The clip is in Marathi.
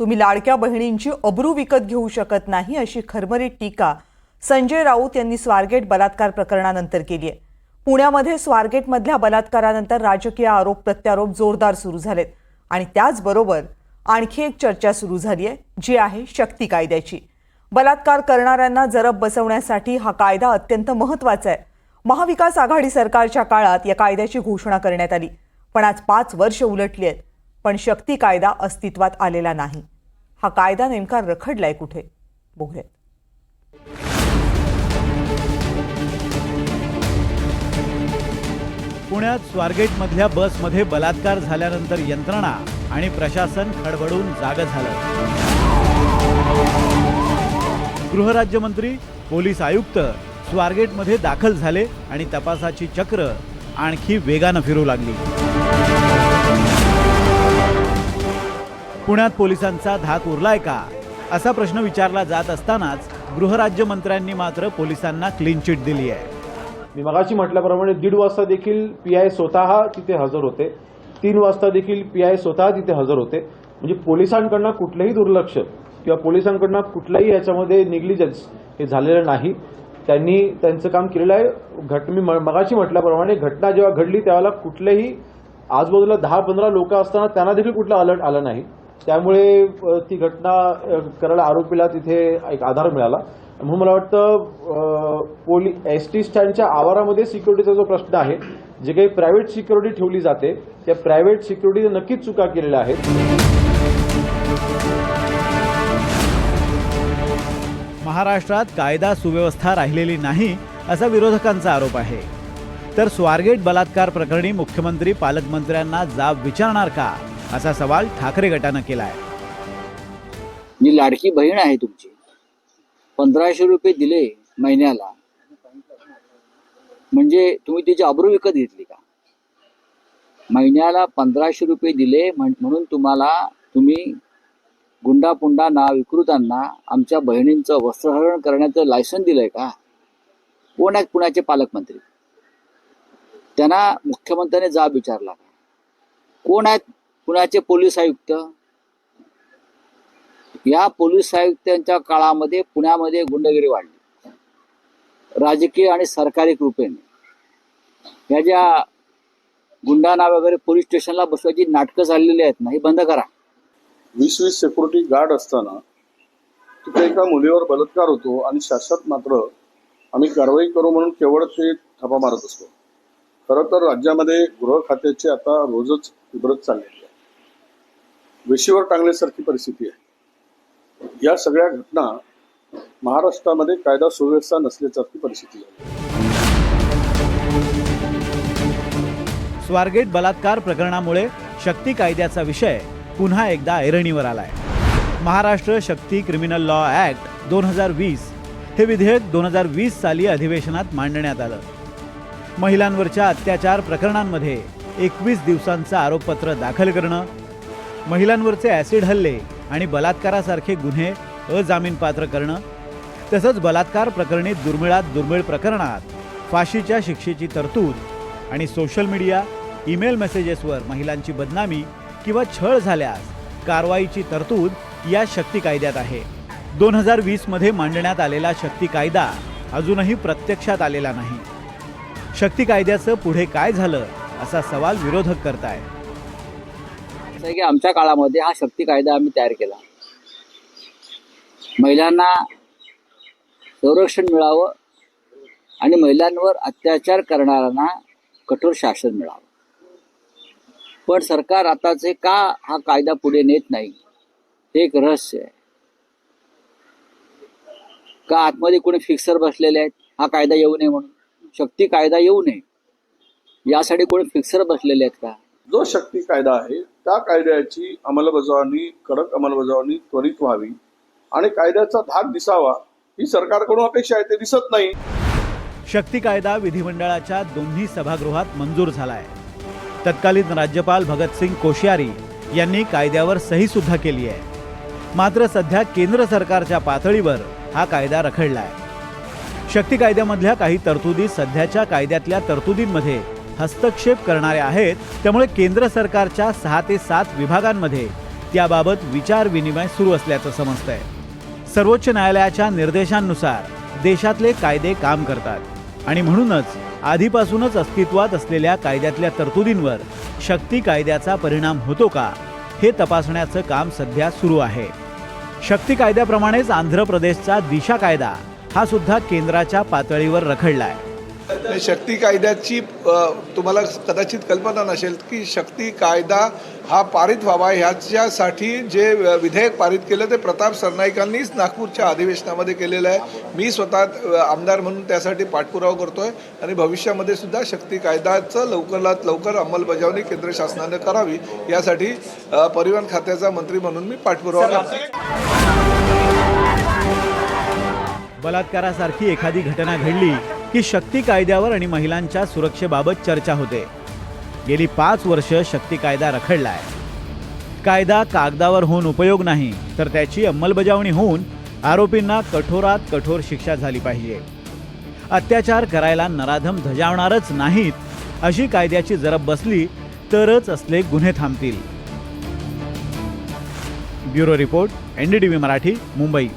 तुम्ही लाडक्या बहिणींची अब्रू विकत घेऊ शकत नाही अशी खरमरीत टीका संजय राऊत यांनी स्वारगेट बलात्कार प्रकरणानंतर केली आहे. पुण्यामध्ये स्वारगेटमधल्या बलात्कारानंतर राजकीय आरोप प्रत्यारोप जोरदार सुरू झालेत आणि त्याचबरोबर आणखी एक चर्चा सुरू झाली आहे जी आहे शक्ती कायद्याची. बलात्कार करणाऱ्यांना जरब बसवण्यासाठी हा कायदा अत्यंत महत्त्वाचा आहे. महाविकास आघाडी सरकारच्या काळात या कायद्याची घोषणा करण्यात आली पण आज पाच वर्ष उलटली आहेत. पण शक्ती कायदा अस्तित्वात आलेला नाही. हा कायदा नेमका रखडलाय कुठे? बघूयात पुण्यात स्वारगेटमधल्या बसमध्ये बलात्कार झाल्यानंतर यंत्रणा आणि प्रशासन खडबडून जाग झालं. गृहराज्यमंत्री पोलीस आयुक्त स्वारगेटमध्ये दाखल झाले आणि तपासाची चक्र आणखी वेगानं फिरू लागली. पुण्यात पोलिसांचा धाक उरलाय का? असा प्रश्न विचारला जात असतानाच गृहराज्यमंत्र्यांनी मात्र पोलिसांना क्लीन चिट दिली आहे मी मगाशी म्हटल्याप्रमाणे दीड वाजता देखील पी आय स्वतः तिथे हजर होते. तीन वाजता देखील पी आय स्वतः तिथे हजर होते. म्हणजे पोलिसांकडनं कुठलंही दुर्लक्ष किंवा पोलिसांकडनं कुठलंही याच्यामध्ये निग्लिजन्स हे झालेलं नाही. त्यांनी त्यांचं काम केलेलं आहे. घट मी म- मगाशी म्हटल्याप्रमाणे घटना जेव्हा घडली त्यावेळेला कुठलेही आजूबाजूला दहा पंधरा लोक असताना त्यांना देखील कुठलं अलर्ट आलं नाही. त्यामुळे ती घटना करायला आरोपीला तिथे एक आधार मिळाला. म्हणून मला वाटतं पोली एस टी स्टँडच्या आवारामध्ये सिक्युरिटीचा जो प्रश्न आहे जे काही प्रायव्हेट सिक्युरिटी ठेवली जाते त्या प्रायव्हेट सिक्युरिटीने नक्कीच चुका केलेल्या आहेत. महाराष्ट्रात कायदा सुव्यवस्था राहिलेली नाही असा विरोधकांचा आरोप आहे. तर स्वारगेट बलात्कार प्रकरणी मुख्यमंत्री पालकमंत्र्यांना जाब विचारणार का? असा सवाल ठाकरे गटानं आहे जी लाडकी बहीण आहे तुमची पंधराशे रुपये दिले महिन्याला म्हणजे तुम्ही तिची अब्रू विकत घेतली का? महिन्याला पंधराशे रुपये दिले म्हणून तुम्हाला तुम्ही गुंडापुंडांना विकृतांना आमच्या बहिणींचं वस्त्रहरण करण्याचं लायसन दिलंय का? कोण आहेत पुण्याचे पालकमंत्री? त्यांना मुख्यमंत्र्याने जाब विचारला का? कोण आहेत पुण्याचे पोलीस आयुक्त. या पोलीस आयुक्तांच्या काळामध्ये पुण्यामध्ये गुंडगिरी वाढली. राजकीय आणि सरकारी कृपेने. या ज्या गुंडांना वगैरे पोलीस स्टेशनला बसवायची नाटकं चाललेली आहेत ना ही बंद करा. वीस वीस सिक्युरिटी गार्ड असताना तिथे एका मुलीवर बलात्कार होतो आणि शाश्वत मात्र आम्ही कारवाई करू म्हणून केवळ ते थापा मारत असतो. खरं तर राज्यामध्ये गृह खात्याची आता रोजच इब्रत चाललेली आहे. वेशीवर टांगल्यासारखी परिस्थिती आहे. या सगळ्या घटना महाराष्ट्रामध्ये कायदा सुव्यवस्था नसल्यासारखी परिस्थिती आहे. स्वारगेट बलात्कार प्रकरणामुळे शक्ती कायद्याचा विषय पुन्हा एकदा ऐरणीवर आलाय. Maharashtra Shakti criminal law act दोन हजार वीस हे विधेयक दोन हजार वीस साली अधिवेशनात मांडण्यात आलं. महिलांवरच्या अत्याचार प्रकरणांमध्ये एकवीस दिवसांचं आरोपपत्र दाखल करणं महिलांवरचे ॲसिड हल्ले आणि बलात्कारासारखे गुन्हे अजामीनपात्र करणं तसंच बलात्कार प्रकरणी दुर्मिळात दुर्मिळ प्रकरणात फाशीच्या शिक्षेची तरतूद आणि सोशल मीडिया ईमेल मेसेजेसवर महिलांची बदनामी किंवा छळ झाल्यास कारवाईची तरतूद या शक्ती कायद्यात आहे. दोन हजार वीसमध्ये मांडण्यात आलेला शक्ती कायदा अजूनही प्रत्यक्षात आलेला नाही. शक्ती कायद्याचं पुढे काय झालं असा सवाल विरोधक करतायत. असं आहे की आमच्या काळामध्ये हा शक्ती कायदा आम्ही तयार केला. महिलांना संरक्षण मिळावं आणि महिलांवर अत्याचार करणाऱ्यांना कठोर शासन मिळावं. पण सरकार आताचे का हा कायदा पुढे नेत नाही हे एक रहस्य आहे. का आतमध्ये कोणी फिक्सर बसलेले आहेत हा कायदा येऊ नये म्हणून? शक्ती कायदा येऊ नये. यासाठी कोणी फिक्सर बसलेले आहेत का? जो शक्ती कायदा आहे त्या कायद्याची अंमलबजावणी कडक अंमलबजावणी त्वरित व्हावी आणि कायद्याचा धाक दिसावा ही सरकारकडून अपेक्षा आहे ते दिसत नाही. शक्ती कायदा विधिमंडळाच्या दोन्ही सभागृहात मंजूर झालाय. तत्कालीन राज्यपाल भगतसिंग कोश्यारी यांनी कायद्यावर सही सुद्धा केली आहे. मात्र सध्या केंद्र सरकारच्या पातळीवर हा कायदा रखडलाय. शक्ती कायद्यामधल्या काही तरतुदी सध्याच्या कायद्यातल्या तरतुदींमध्ये हस्तक्षेप करणाऱ्या आहेत त्यामुळे केंद्र सरकारच्या सहा ते सात विभागांमध्ये त्याबाबत विचार विनिमय सुरू असल्याचं समजतंय. सर्वोच्च न्यायालयाच्या निर्देशांनुसार देशातले कायदे काम करतात आणि म्हणूनच आधीपासूनच अस्तित्वात असलेल्या कायद्यातल्या तरतुदींवर शक्ती कायद्याचा परिणाम होतो का हे तपासण्याचं काम सध्या सुरू आहे. शक्ती कायद्याप्रमाणेच आंध्र प्रदेशचा दिशा कायदा हा सुद्धा केंद्राच्या पातळीवर रखडलाय. शक्ती कायद्याची तुम्हाला कदाचित कल्पना नसेल की शक्ती कायदा हा पारित व्हावा. ह्याच्यासाठी जे विधेयक पारित केलं ते प्रताप सरनाईकांनीच नागपूरच्या अधिवेशनामध्ये केलेलं आहे. मी स्वतः आमदार म्हणून त्यासाठी पाठपुरावा करतोय आणि भविष्यामध्ये सुद्धा शक्ती कायद्याचं लवकरात लवकर अंमलबजावणी केंद्र शासनाने करावी. यासाठी परिवहन खात्याचा मंत्री म्हणून मी पाठपुरावा करतो बलात्कारासारखी एखादी घटना घडली की शक्ती कायद्यावर आणि महिलांच्या सुरक्षेबाबत चर्चा होते. गेली पाच वर्ष शक्ती कायदा रखडलाय. कायदा कागदावर होऊन उपयोग नाही तर त्याची अंमलबजावणी होऊन आरोपींना कठोरात कठोर शिक्षा झाली पाहिजे. अत्याचार करायला नराधम धजावणारच नाहीत अशी कायद्याची जरब बसली तरच असले गुन्हे थांबतील. Bureau report NDTV Marathi Mumbai.